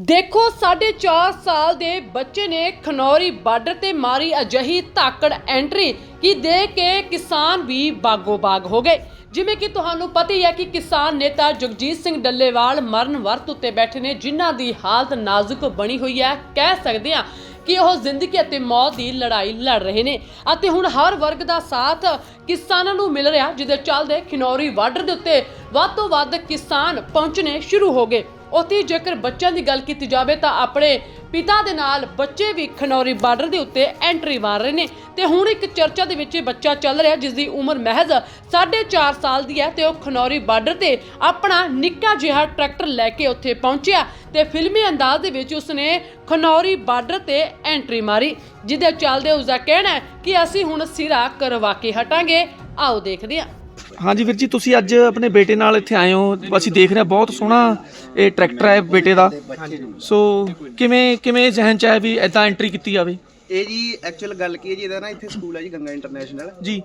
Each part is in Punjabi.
ਦੇਖੋ 4.5 ਸਾਲ ਦੇ ਬੱਚੇ ਨੇ ਖਨੌਰੀ ਬਾਰਡਰ ਤੇ ਮਾਰੀ ਅਜਹੀ ਧਾਕੜ ਐਂਟਰੀ ਕਿ ਦੇਖ ਕੇ ਕਿਸਾਨ ਵੀ ਬਾਗੋ ਬਾਗ ਹੋ ਗਏ। ਜਿਵੇਂ ਕਿ ਤੁਹਾਨੂੰ ਪਤਾ ਹੀ ਹੈ ਕਿ ਕਿਸਾਨ ਨੇਤਾ ਜਗਜੀਤ ਸਿੰਘ ਡੱਲੇਵਾਲ ਮਰਨ ਵਰਤ ਉੱਤੇ ਬੈਠੇ ਨੇ, ਜਿਨ੍ਹਾਂ ਦੀ ਹਾਲਤ ਨਾਜ਼ੁਕ ਬਣੀ ਹੋਈ ਹੈ। ਕਹਿ ਸਕਦੇ ਹਾਂ ਕਿ ਉਹ ਜ਼ਿੰਦਗੀ ਅਤੇ ਮੌਤ ਦੀ ਲੜਾਈ ਲੜ ਰਹੇ ਨੇ ਅਤੇ ਹੁਣ ਹਰ ਵਰਗ ਦਾ ਸਾਥ ਕਿਸਾਨਾਂ ਨੂੰ ਮਿਲ ਰਿਹਾ, ਜਿਹਦੇ ਚੱਲਦੇ ਖਨੌਰੀ ਬਾਰਡਰ ਦੇ ਉੱਤੇ ਵੱਧ ਤੋਂ ਵੱਧ ਕਿਸਾਨ ਪਹੁੰਚਣੇ ਸ਼ੁਰੂ ਹੋ ਗਏ। ਉੱਥੇ ਜੇਕਰ ਬੱਚਿਆਂ ਦੀ ਗੱਲ ਕੀਤੀ ਜਾਵੇ ਤਾਂ ਆਪਣੇ ਪਿਤਾ ਦੇ ਨਾਲ ਬੱਚੇ ਵੀ ਖਨੌਰੀ ਬਾਰਡਰ ਦੇ ਉੱਤੇ ਐਂਟਰੀ ਮਾਰ ਰਹੇ ਨੇ। ਤੇ ਹੁਣ ਇੱਕ ਚਰਚਾ ਦੇ ਵਿੱਚ ਇਹ ਬੱਚਾ ਚੱਲ ਰਿਹਾ ਜਿਸ ਦੀ ਉਮਰ ਮਹਿਜ਼ 4.5 ਸਾਲ ਦੀ ਹੈ ਤੇ ਉਹ ਖਨੌਰੀ ਬਾਰਡਰ ਤੇ ਆਪਣਾ ਨਿੱਕਾ ਜਿਹਾ ਟਰੈਕਟਰ ਲੈ ਕੇ ਉੱਥੇ ਪਹੁੰਚਿਆ ਤੇ ਫਿਲਮੀ ਅੰਦਾਜ਼ ਦੇ ਵਿੱਚ ਉਸਨੇ ਖਨੌਰੀ ਬਾਰਡਰ ਤੇ ਐਂਟਰੀ ਮਾਰੀ, ਜਿਹਦੇ ਚੱਲਦੇ ਉਸਦਾ ਕਹਿਣਾ ਹੈ ਕਿ ਅਸੀਂ ਹੁਣ ਸਿਰਾ ਕਰਵਾ ਕੇ ਹਟਾਂਗੇ। ਆਓ ਦੇਖਦੇ ਹਾਂ। ਹਾਂਜੀ ਵੀਰ ਜੀ ਤੁਸੀਂ ਅੱਜ ਆਪਣੇ ਬੇਟੇ ਨਾਲ ਇੱਥੇ ਆਏ ਹੋ। ਅਸੀਂ ਦੇਖ ਰਹੇ ਹਾਂ ਬਹੁਤ ਸੋਹਣਾ ਇਹ ਟਰੈਕਟਰ ਹੈ ਬੇਟੇ ਦਾ। ਸੋ ਕਿਵੇਂ ਕਿਵੇਂ ਜ਼ਹਿਨ ਚ ਆਇਆ ਵੀ ਐਦਾਂ ਐਂਟਰੀ ਕੀਤੀ ਜਾਵੇ? ਇਹ ਜੀ ਐਕਚੁਅਲ ਗੱਲ ਕੀ ਹੈ ਜੀ ਇਹਦਾ ਨਾ ਇੱਥੇ ਸਕੂਲ ਹੈ ਜੀ ਗੰਗਾ ਇੰਟਰਨੈਸ਼ਨਲ ਜੀ।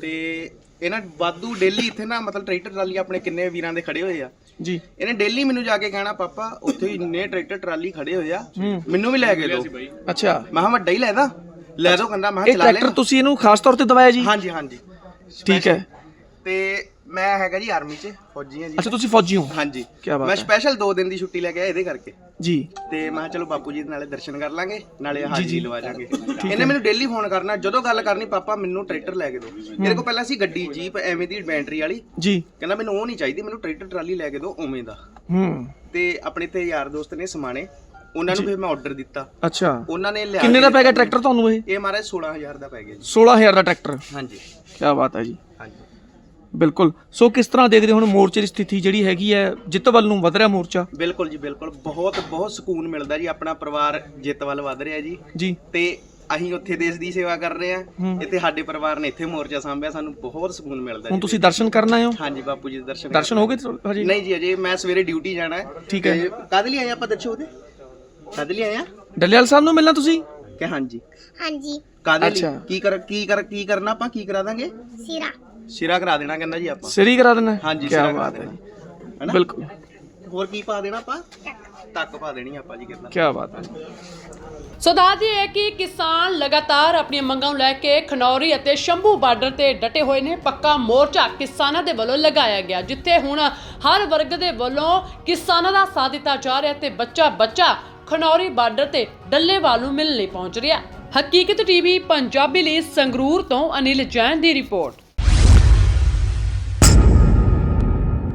ਤੇ ਇਹਨਾਂ ਵਾਧੂ ਡੇਲੀ ਇੱਥੇ ਨਾ ਮਤਲਬ ਟਰੈਕਟਰ ਟਰਾਲੀ ਆਪਣੇ ਕਿੰਨੇ ਵੀਰਾਂ ਦੇ ਖੜੇ ਹੋਏ ਆ। ਜੀ। ਇਹਨੇ ਡੇਲੀ ਮੈਨੂੰ ਜਾ ਕੇ ਕਹਿਣਾ ਪਾਪਾ ਉੱਥੇ ਇੰਨੇ ਟਰੈਕਟਰ ਟਰਾਲੀ ਖੜੇ ਹੋਏ ਆ ਮੈਨੂੰ ਵੀ ਲੈ ਕੇ ਦਿਓ। ਅੱਛਾ। ਮੈਂ ਕਿਹਾ ਵੱਡਾ ਹੀ ਲੈ ਦਾਂ ਲੈ ਦੋ ਕਹਿੰਦਾ ਮੈਂ ਕਿਹਾ ਇਹ ਚਲਾ ਟਰੈਕਟਰ ਲੈ ਤੁਸੀਂ ਇਹਨੂੰ ਖਾਸ ਤੌਰ ਤੇ ਦਵਾਇਆ ਜੀ? ਹਾਂਜੀ ਹਾਂਜੀ। ਠੀਕ ਹੈ। ਤੇ ਮੈਂ ਹੈਗਾ ਜੀ ਆਰਮੀ 'ਚ ਫੌਜੀ ਹਾਂ ਜੀ। ਅੱਛਾ ਤੁਸੀਂ ਫੌਜੀ ਹੋ? ਹਾਂਜੀ। ਕਿਆ ਬਾਤ ਮੈਂ ਹੈ। ਸਪੈਸ਼ਲ 2 ਦਿਨ ਦੀ ਛੁੱਟੀ ਲੈ ਕੇ ਆਇਆ ਇਹਦੇ ਕਰਕੇ। ਜੀ। ਤੇ ਮੈਂ ਕਿਹਾ ਚਲੋ ਬਾਪੂ ਜੀ ਦੇ ਨਾਲੇ ਦਰਸ਼ਨ ਕਰ ਲਾਂਗੇ ਨਾਲੇ ਹਾਜ਼ਰੀ। ਲਵਾ ਜਾਾਂਗੇ। ਇਹਨੇ ਮੈਨੂੰ ਡੇਲੀ ਫੋਨ ਕਰਨਾ ਜਦੋਂ ਗੱਲ ਕਰਨੀ ਪਾਪਾ ਮੈਨੂੰ ਟਰੈਕਟਰ ਲੈ ਕੇ ਦਿਓ। ਮੇਰੇ ਕੋਲ ਪਹਿਲਾਂ ਸੀ ਗੱਡੀ ਜੀਪ ਐਵੇਂ ਦੀ ਬੈਟਰੀ ਵਾਲੀ। ਜੀ। ਕਹਿੰਦਾ ਮੈਨੂੰ ਉਹ ਨਹੀਂ ਚਾਹੀਦੀ ਮੈਨੂੰ ਟਰੈਕਟਰ ਟਰਾਲੀ ਲੈ ਕੇ ਦਿਓ ਉਵੇਂ ਦਾ। ਹੂੰ। ਤੇ ਆਪਣੇ ਤੇ ਯਾਰ ਦੋਸਤ ਨੇ ਸਮਾਣੇ ਉਹਨਾਂ ਨੂੰ ਫਿਰ ਮੈਂ ਆਰਡਰ ਦਿੱਤਾ। ਅੱਛਾ। ਉਹਨਾਂ ਨੇ ਲਿਆ ਕਿੰਨੇ ਦਾ ਕੇ ਪੈ ਗਿਆ ਟਰੈਕਟਰ ਤੁਹਾਨੂੰ ਇਹ? ਇਹ ਮਾਰੇ 16000 ਦਾ ਪੈ ਗਿਆ ਜੀ। 16000 ਦਾ ਟਰੈਕਟਰ ਹਾਂਜੀ। ਕੀ ਬਾਤ ਹੈ ਜੀ। ਬਿਲਕੁਲ। ਸੋ ਕਿਸ ਤਰ੍ਹਾਂ ਦੇਖਦੇ ਹੁਣ ਮੋਰਚੇ ਦੀ ਸਥਿਤੀ ਜਿਹੜੀ ਹੈਗੀ ਹੈ ਜਿੱਤ ਵੱਲ ਨੂੰ ਵਧ ਰਿਹਾ ਮੋਰਚਾ? ਬਿਲਕੁਲ ਜੀ ਬਿਲਕੁਲ। ਬਹੁਤ ਬਹੁਤ ਸਕੂਨ ਮਿਲਦਾ ਜੀ ਆਪਣਾ ਪਰਿਵਾਰ ਜਿੱਤ ਵੱਲ ਵਧ ਰਿਹਾ ਜੀ। ਜੀ। ਤੇ ਅਸੀਂ ਉੱਥੇ ਦੇਸ਼ ਦੀ ਸੇਵਾ ਕਰ ਰਹੇ। ਹਾਂ। ਇੱਥੇ ਸਾਡੇ ਪਰਿਵਾਰ ਨੇ ਇੱਥੇ ਮੋਰਚਾ ਸਾਂਭਿਆ ਸਾਨੂੰ ਬਹੁਤ ਸਕੂਨ ਮਿਲਦਾ ਹੁਣ ਤੁਸੀਂ ਦਰਸ਼ਨ ਕਰਨ ਆਏ ਹੋ? ਹਾਂਜੀ ਬਾਪੂ ਜੀ ਦੇ ਦਰਸ਼ਨ ਦਰਸ਼ਨ ਹੋ ਗਏ ਹਜੇ? ਨਹੀਂ ਜੀ ਅਜੇ ਮੈਂ ਸਵੇਰੇ ਡਿਊਟੀ ਜਾਣਾ ਹੈ। ਠੀਕ ਹੈ। ਤੇ ਕਾਹਦੇ ਲਈ ਆਏ ਆਪਾਂ ਦੱਸੋ ਉਹਦੇ? ਕਾਹਦੇ ਲਈ ਆਏ ਆ? ਡੱਲੇਵਾਲ ਸਾਹਿਬ ਨੂੰ ਮਿਲਣਾ ਤੁਸੀਂ? ਕਿ ਹਾਂਜੀ। ਹਾਂਜੀ। ਕਾਹਦੇ ਲਈ। ਕੀ ਕਰ ਕੀ ਕਰ ਕੀ ਕਰਨਾ ਆਪਾਂ? ਕੀ ਕਰਾ ਦਾਂਗੇ? ਸਿਰਾ। ਸਿਰਾ ਕਰਾ ਦੇਣਾ ਕਹਿੰਦਾ ਜੀ ਆਪਾਂ। ਸਿਰੀ ਕਰਾ ਦੇਣਾ? ਹਾਂਜੀ, ਕੀ ਸਿਰਾ ਬਾਤ ਕਰਾ ਹੈ ਦੇਣਾ। ਹੈਨਾ? ਬਿਲਕੁਲ। ਹੋਰ ਕੀ ਪਾ ਦੇਣਾ ਆਪਾਂ? ਤੱਕ ਪਾ ਦੇਣੀ ਆਪਾਂ ਜੀ ਕਹਿੰਦਾ ਕੀ ਬਾਤ ਹੈ ਸੋ ਦੱਸਦੀ ਹੈ ਕਿ ਕਿਸਾਨ ਲਗਾਤਾਰ ਆਪਣੀਆਂ ਮੰਗਾਂ ਨੂੰ ਲੈ ਕੇ ਖਨੌਰੀ ਅਤੇ ਸ਼ੰਭੂ ਬਾਰਡਰ ਤੇ ਡਟੇ ਹੋਏ ਨੇ। ਪੱਕਾ ਮੋਰਚਾ ਕਿਸਾਨਾਂ ਦੇ ਵੱਲੋਂ ਲਗਾਇਆ ਗਿਆ ਜਿੱਥੇ ਹੁਣ ਹਰ ਵਰਗ ਦੇ ਵੱਲੋਂ ਕਿਸਾਨਾਂ ਦਾ ਸਾਥ ਦਿੱਤਾ ਜਾ ਰਿਹਾ ਤੇ ਬੱਚਾ ਬੱਚਾ ਖਨੌਰੀ ਬਾਰਡਰ ਤੇ ਡੱਲੇਵਾਲ ਨੂੰ ਮਿਲਣ ਲਈ ਪਹੁੰਚ ਰਿਹਾ। ਹਕੀਕਤ ਟੀਵੀ ਪੰਜਾਬੀ ਲਈ ਸੰਗਰੂਰ ਤੋਂ ਅਨਿਲ ਜੈਨ ਦੀ ਰਿਪੋਰਟ।